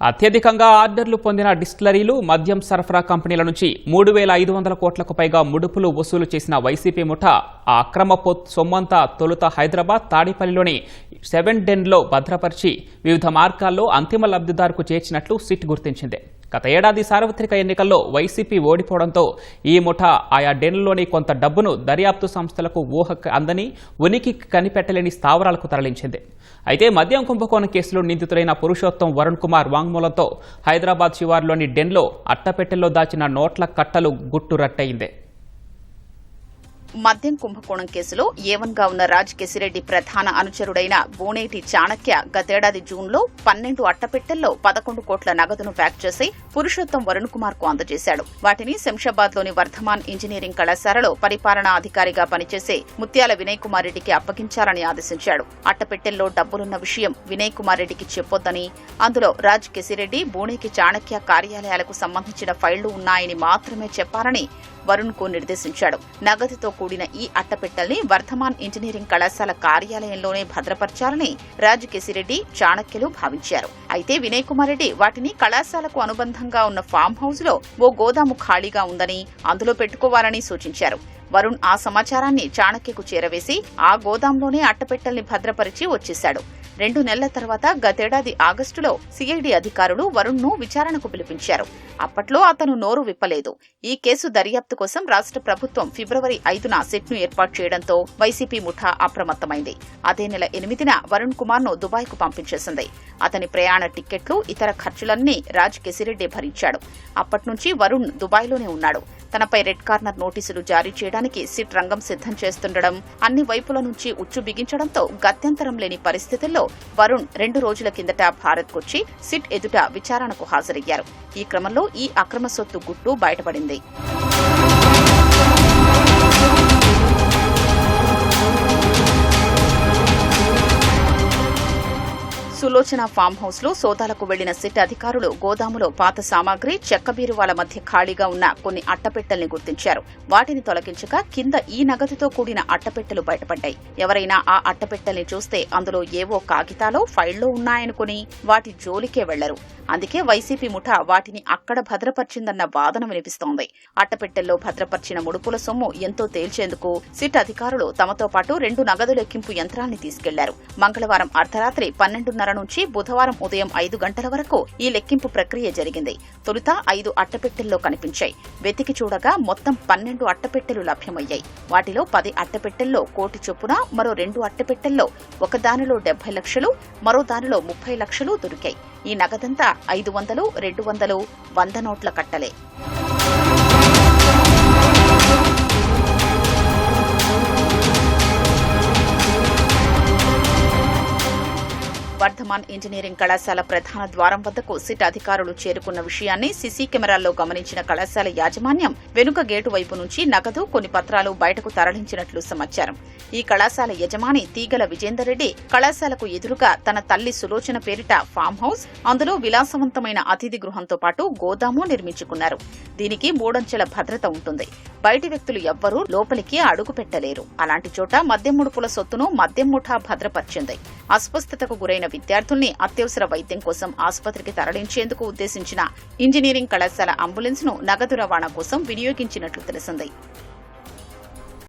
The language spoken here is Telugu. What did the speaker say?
అత్యధికంగా ఆర్డర్లు పొందిన డిస్టిలరీలు మద్యం సరఫరా కంపెనీల నుంచి మూడు వేల ఐదు వందల కోట్లకు పైగా ముడుపులు వసూలు చేసిన వైసీపీ ముఠా ఆ అక్రమ సొమ్మంతా తొలుత హైదరాబాద్ తాడేపల్లిలోని సెవెన్ డెన్లో భద్రపరిచి వివిధ మార్గాల్లో అంతిమ లబ్ధిదారుకు చేర్చినట్లు సిట్ గుర్తించింది. గత ఏడాది సార్వత్రిక ఎన్నికల్లో వైసీపీ ఓడిపోవడంతో ఈ ముఠా ఆయా డెన్లోని కొంత డబ్బును దర్యాప్తు సంస్థలకు ఊహకు అందని ఉనికి కనిపెట్టలేని స్థావరాలకు తరలించింది. అయితే మద్యం కుంభకోణం కేసులో నిందితులైన పురుషోత్తం వరుణ్ కుమార్ వాంగ్మూలంతో హైదరాబాద్ శివార్లోని డెన్లో అట్టపెట్టెల్లో దాచిన నోట్ల కట్టలు గుట్టు రట్టయింది మద్యం కుంభకోణం కేసులో ఏవన్గా ఉన్న రాజ్ ప్రధాన అనుచరుడైన బోనేటి చాణక్య గతేడాది జూన్లో పన్నెండు అట్టపెట్టెల్లో పదకొండు కోట్ల నగదును ప్యాక్ చేసి పురుషోత్తం వరుణ్ కుమార్కు అందజేశాడు. వాటిని శంషాబాద్లోని వర్ధమాన్ ఇంజనీరింగ్ కళాశాలలో పరిపాలనా అధికారిగా పనిచేసే ముత్యాల వినయ్ కుమార్ రెడ్డికి అప్పగించాలని ఆదేశించాడు. అట్టపెట్టెల్లో డబ్బులున్న విషయం వినయ్ కుమార్ రెడ్డికి చెప్పొద్దని అందులో రాజ్ కెసిరెడ్డి బోనేకి చాణక్య కార్యాలయాలకు సంబంధించిన ఫైళ్ళు ఉన్నాయని మాత్రమే చెప్పాలని వరుణ్కు నిర్దేశించాడు. నగదుతో కూడిన ఈ అట్టపెట్టల్ని వర్ధమాన్ ఇంజనీరింగ్ కళాశాల కార్యాలయంలోనే భద్రపరచాలని రాజ్ చాణక్యలు చాణక్యులు భావించారు. అయితే వినయ్ కుమార్ రెడ్డి వాటిని కళాశాలకు అనుబంధంగా ఉన్న ఫామ్ హౌస్లో ఓ గోదాము ఖాళీగా ఉందని అందులో పెట్టుకోవాలని సూచించారు. వరుణ్ ఆ సమాచారాన్ని చాణక్యకు చేరవేసి ఆ గోదాంలోనే అట్టపెట్టల్ని భద్రపరిచి వచ్చేశాడు. రెండు నెలల తర్వాత గతేడాది ఆగస్టులో సిఐడి అధికారులు వరుణ్ను విచారణకు పిలిపించారు. అప్పట్లో అతను నోరు విప్పలేదు. ఈ కేసు దర్యాప్తు కోసం రాష్ట్ర ప్రభుత్వం ఫిబ్రవరి ఐదున సెట్ను ఏర్పాటు చేయడంతో వైసీపీ ముఠా అప్రమత్తమైంది. అదే నెల ఎనిమిదిన వరుణ్ కుమార్ను దుబాయ్కు పంపించేసింది. అతని ప్రయాణ టిక్కెట్లు ఇతర ఖర్చులన్నీ రాజ్ కెసిరెడ్డి భరించాడు. అప్పట్నుంచి వరుణ్ దుబాయ్లోనే ఉన్నాడు. తనపై రెడ్ కార్నర్ నోటీసులు జారీ చేయడానికి సిట్ రంగం సిద్ధం చేస్తుండడం అన్ని వైపుల నుంచి ఉచ్చు బిగించడంతో గత్యంతరం లేని పరిస్థితుల్లో వరుణ్ రెండు రోజుల కిందట భారత్కొచ్చి సిట్ ఎదుట విచారణకు హాజరయ్యారు. ఈ క్రమంలో ఈ అక్రమ సొత్తు గుట్టు బయటపడింది. సులోచన ఫామ్ హౌస్లో సోదాలకు వెళ్ళిన సిట్ అధికారులు గోదాములో పాత సామాగ్రి చెక్క బీరువాల మధ్య ఖాళీగా ఉన్న కొన్ని అట్టపెట్టెల్ని గుర్తించారు. వాటిని తొలగించగా కింద ఈ నగదుతో కూడిన అట్టపెట్టెలు బయటపడ్డాయి. ఎవరైనా ఆ అట్టపెట్టెల్ని చూస్తే అందులో ఏవో కాగితాలో ఫైల్లో ఉన్నాయనుకుని వాటి జోలికే వెళ్ళరు. అందుకే వైసీపీ ముఠా వాటిని అక్కడ భద్రపరిచిందన్న వాదన వినిపిస్తోంది. అట్టపెట్టెల్లో భద్రపరిచిన ముడుపుల సొమ్ము ఎంతో తేల్చేందుకు సిట్ అధికారులు తమతో పాటు రెండు నగదు లెక్కింపు యంత్రాల్ని తీసుకెళ్ళారు. మంగళవారం అర్ధరాత్రి పన్నెండున్నర నుంచి బుధవారం ఉదయం ఐదు గంటల వరకు ఈ లెక్కింపు ప్రక్రియ జరిగింది. తొలుత ఐదు అట్టపెట్టెల్లో కనిపించాయి. వెతికి చూడగా మొత్తం పన్నెండు అట్టపెట్టెలు లభ్యమయ్యాయి. వాటిలో పది అట్టపెట్టెల్లో కోటి చొప్పున మరో రెండు అట్టపెట్టెల్లో ఒకదానిలో డెబ్బై లక్షలు మరో దానిలో ముప్పై లక్షలు దొరికాయి. ఈ నగదంతా ఐదు వందలు రెండు వందలు వంద నోట్ల కట్టలే. వర్ధమాన్ ఇంజనీరింగ్ కళాశాల ప్రధాన ద్వారం వద్దకు సిట్ అధికారులు చేరుకున్న విషయాన్ని సీసీ కెమెరాల్లో గమనించిన కళాశాల యాజమాన్యం వెనుక గేటు వైపు నుంచి నగదు కొన్ని పత్రాలు బయటకు తరలించినట్లు సమాచారం. ఈ కళాశాల యజమాని తీగల విజేందర్ రెడ్డి కళాశాలకు ఎదురుగా తన తల్లి సులోచన పేరిట ఫామ్ హౌస్ అందులో విలాసవంతమైన అతిథి గృహంతో పాటు గోదాము నిర్మించుకున్నారు. దీనికి మూడంచెల భద్రత ఉంటుంది. బయటి వ్యక్తులు ఎవ్వరూ లోపలికి అడుగు పెట్టలేరు. అలాంటి చోట మద్యం ముడుపుల సొత్తును మద్యం ముఠా భద్రపరిచింది. అస్వస్థతకు గురైన విద్యార్థుల్ని అత్యవసర వైద్యం కోసం ఆసుపత్రికి తరలించేందుకు ఉద్దేశించిన ఇంజనీరింగ్ కళాశాల అంబులెన్స్ను నగదు రవాణా కోసం వినియోగించినట్లు తెలిసింది.